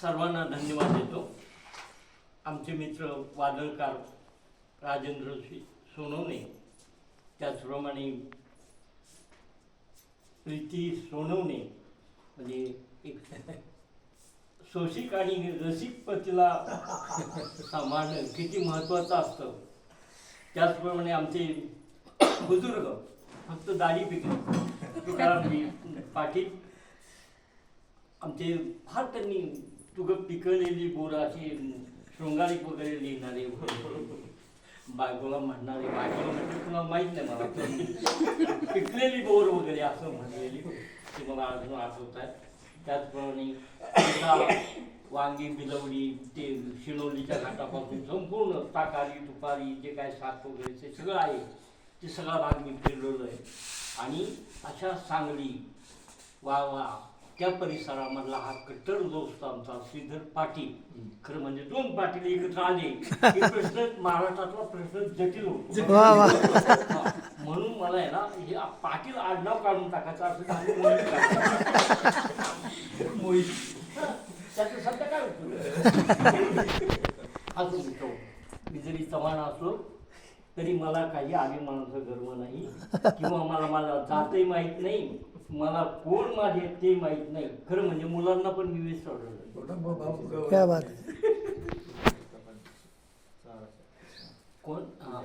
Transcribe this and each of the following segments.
सर्वांना धन्यवाद देतो. आमचे मित्र वादळकार राजेंद्र सोनवणे त्याचप्रमाणे प्रीती सोनवणे म्हणजे एक शोषिक आणि रसिक पतीला सांभाळणं किती महत्त्वाचं असतं. त्याचप्रमाणे आमचे बुजुर्ग फक्त दाढी पिकले. तुकारामजी पाटील. आमचे फार त्यांनी तुग पिकलेली बोर अशी शृंगारिक वगैरे लिहिणारे बायकोला म्हणणारे बायकोला म्हणजे तुला माहीत नाही मला. पिकलेली बोर वगैरे असं म्हणलेली. ते मला अजून आठवत आहे त्याचप्रमाणे वांगी बिलवडी ते शिलोलीच्या घाटापासून संपूर्ण ताकारी तुपारी जे काय सात वगैरे ते सगळं आहे. ते सगळा भाग मी फिरलेलो आहे. आणि अशा सांगली वा वा त्या परिसरामधला हा कट्टर दोस्त आमचा श्रीधर पाटील. खरं म्हणजे दोन पाटील एकत्र आले. प्रश्न महाराष्ट्रातला प्रश्न जटिल होतो. वा वा. म्हणून मला आहे ना हे पाटील आडनाव काढून टाकायचं असं झालं मोहित टाकायचं. मोहित. त्याचं सध्या काय उपयोग असं मित्र मी जरी चव्हाण असलो तरी मला काही अभिमानाचा गर्व नाही. किंवा मला मला जातही माहीत नाही. मला कोण माझे ते माहीत नाही. खरं म्हणजे मुलांना पण मी क्या बात कोण? हा.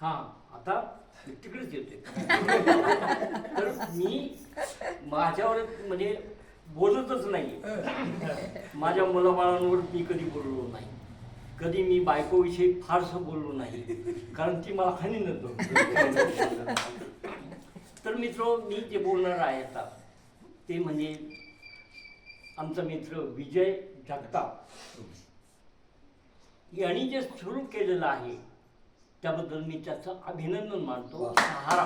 हा? आता मी तिकडेच येते तर मी माझ्यावर म्हणजे बोलतच नाही. माझ्या मुलाबाळांवर मी कधी बोललो नाही. कधी मी बायकोविषयी फारसं बोललो नाही. कारण ती मला हानी नव्हतं. मित्र मी जे बोलणार आहे आता ते म्हणजे आमचा मित्र विजय जगताप. यांनी जे सुरू केलेलं आहे त्याबद्दल मी त्याचं अभिनंदन मानतो. सहारा.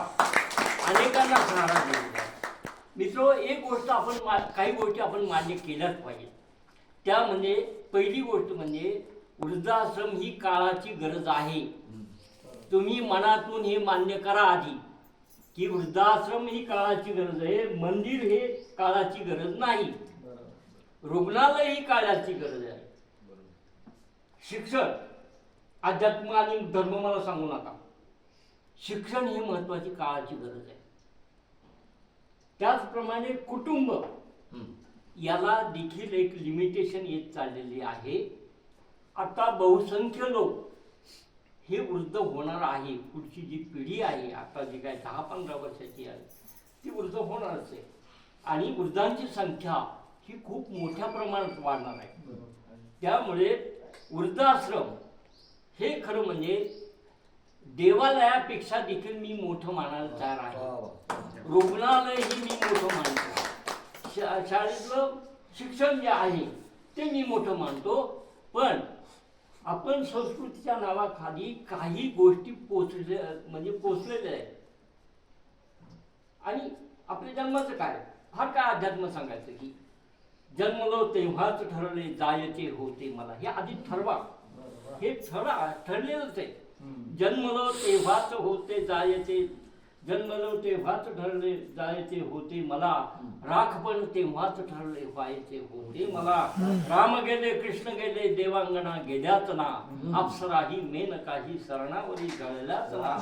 अनेकांना सहारा दिलेला आहे. मित्र एक गोष्ट आपण मा काही गोष्टी आपण मान्य केल्याच पाहिजे. त्या म्हणजे पहिली गोष्ट म्हणजे वृद्धाश्रम ही काळाची गरज आहे. तुम्ही मनातून हे मान्य करा आधी. की वृद्धाश्रम ही काळाची गरज आहे मंदिर हे काळाची गरज नाही. रुग्णालय ही काळाची गरज आहे. शिक्षण अध्यात्म आणि धर्म मला सांगू नका. शिक्षण ही महत्वाची काळाची गरज आहे. त्याचप्रमाणे कुटुंब याला देखील एक लिमिटेशन येत चाललेली आहे. आता बहुसंख्य लोक हे वृद्ध होणार आहे पुढची जी पिढी आहे आता जी काय दहा पंधरा वर्षाची आहे ती वृद्ध होणारच आहे. आणि वृद्धांची संख्या ही खूप मोठ्या प्रमाणात वाढणार आहे. त्यामुळे वृद्धाश्रम हे खरं म्हणजे देवालयापेक्षा देखील मी मोठं मानायला तयार आहे. रुग्णालय ही मी मोठं मानतो. शा शाळेतलं शिक्षण जे आहे ते मी मोठं मानतो. पण आपण संस्कृतीच्या नावाखाली काही गोष्टी पोचले म्हणजे पोचलेल्या आहेत. आणि आपल्या जन्माचं काय? फार काय अध्यात्म सांगायचं की जन्मलो तेव्हाच ठरले जायचे होते मला. हे आधी ठरवा. हे ठरा ठरलेलंच आहे. जन्मलो तेव्हाच होते जायचे जन्मलो तेव्हाच ठरले जायचे होते मला. राख पण तेव्हाच ठरले व्हायचे होते मला. राम गेले कृष्ण गेले देवांगणा गेल्याच ना. अप्सराही मेनकाही सरणावरी गळल्याच ना.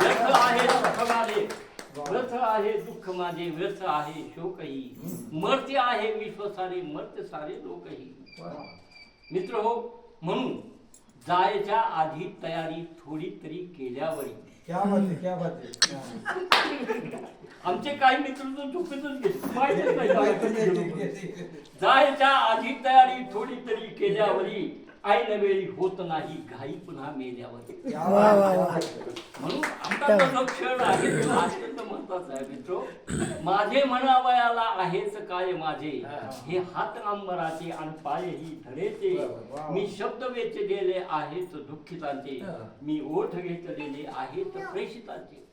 व्यर्थ आहे सुख माझे व्यर्थ आहे दुःख माझे व्यर्थ आहे शोकही. मर्त्य आहे विश्व सारे मर्त्य सारे लोकही. मित्र हो म्हणून जायच्या आधी तयारी थोडी तरी केल्यावरी क्या बात है क्या बात है आमचे काही मित्र तर चुकीतच घेत माहितीच नाही ठीक जायचं. आहे, ठीक आहे. जायच्या आधी तयारी थोडी तरी केल्यावरी ऐन वेळी होत नाही घाई पुन्हा मेल्यावरी क्या वा, बात वा, क्या वा. बात. म्हणून आमचा जो क्षण आहे तो अत्यंत महत्त्वाचा आहे मित्र. माझे म्हणावयाला आहेच काय माझे? हे. हात अंबराचे आणि पाय ही धडेचे. वा. मी शब्द वेचलेले आहेत दुःखितांचे. मी ओठ घेतलेले आहेत प्रेषितांचे.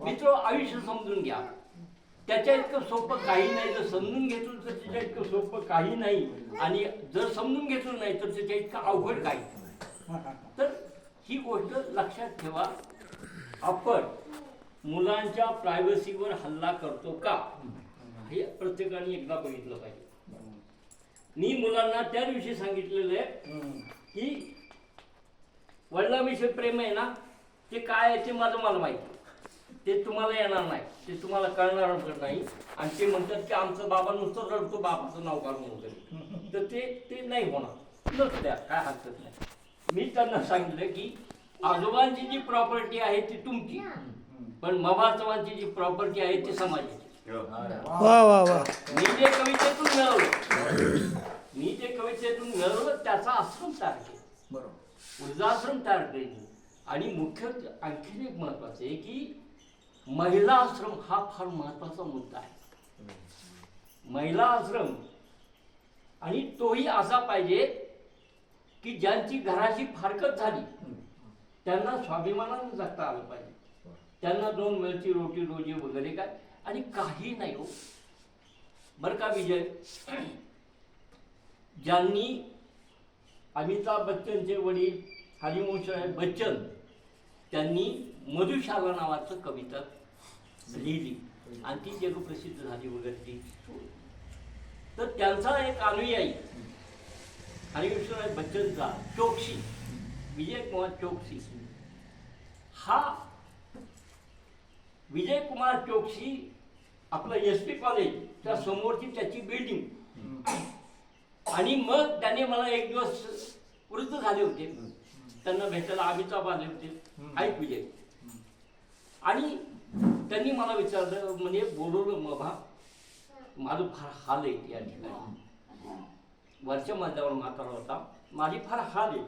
मित्र आयुष्य समजून घ्या. त्याच्या इतकं सोपं काही नाही. जर समजून घेतलं तर त्याच्या इतकं सोपं काही नाही. आणि जर समजून घेतलं नाही तर त्याच्या इतकं अवघड काही. तर ही गोष्ट लक्षात ठेवा. आपण मुलांच्या प्रायव्हसीवर हल्ला करतो का? हे प्रत्येकाने एकदा बघितलं पाहिजे. मी मुलांना त्या दिवशी सांगितलेलं आहे की वडिलांविषयी प्रेम आहे ना ते काय आहे ते माझं मला माहिती ते तुम्हाला येणार नाही ते तुम्हाला कळणार नाही. आणि ते म्हणतात की आमचं बाबा नुसतं रडतो बाबाचं नाव काढून वगैरे तर ते ते नाही होणार. नच द्या काय हरकत नाही. मी त्यांना सांगितलं की आजोबांची जी प्रॉपर्टी आहे ती तुमची. पण मबाचवांची जी प्रॉपर्टी आहे ती समाजाची. अरे वा वा वा. मी जे कवितेतून मिळवलं मी जे कवितेतून मिळवलं त्याचा आश्रम तयार केला. बरोबर. ऊर्जाश्रम तयार केली. आणि मुख्य आणखीन एक महत्वाचं आहे की महिला आश्रम हा फार महत्त्वाचा मुद्दा आहे. महिला आश्रम आणि तोही असा पाहिजे की ज्यांची घराची फारकत झाली त्यांना स्वाभिमानाने जगता आलं पाहिजे. त्यांना दोन वेळची रोटी रोजी वगैरे काय. आणि काही नाही हो. बरं का विजय? ज्यांनी अमिताभ बच्चनचे वडील हरिवंशराय बच्चन त्यांनी मधुशाला नावाचं कविता लिहिली. आणि ती जगप्रसिद्ध झाली वगैरे ती. तर त्यांचा एक अनुयायी हरिवंशराय बच्चनचा चोक्षी विजय कुमार चोक्षी हा विजय कुमार चोक्सी आपलं एस पी कॉलेजच्या समोरची त्याची बिल्डिंग आणि मग त्याने मला एक दिवस वृद्ध झाले होते. त्यांना भेटायला अमिताभ आले होते. ऐक विजय. आणि त्यांनी मला विचारलं म्हणजे बोलवलं मभा. माझं फार हाल आहे या ठिकाणी. वरच्या मजल्यावर म्हातारा होता. माझी फार हाल आहे.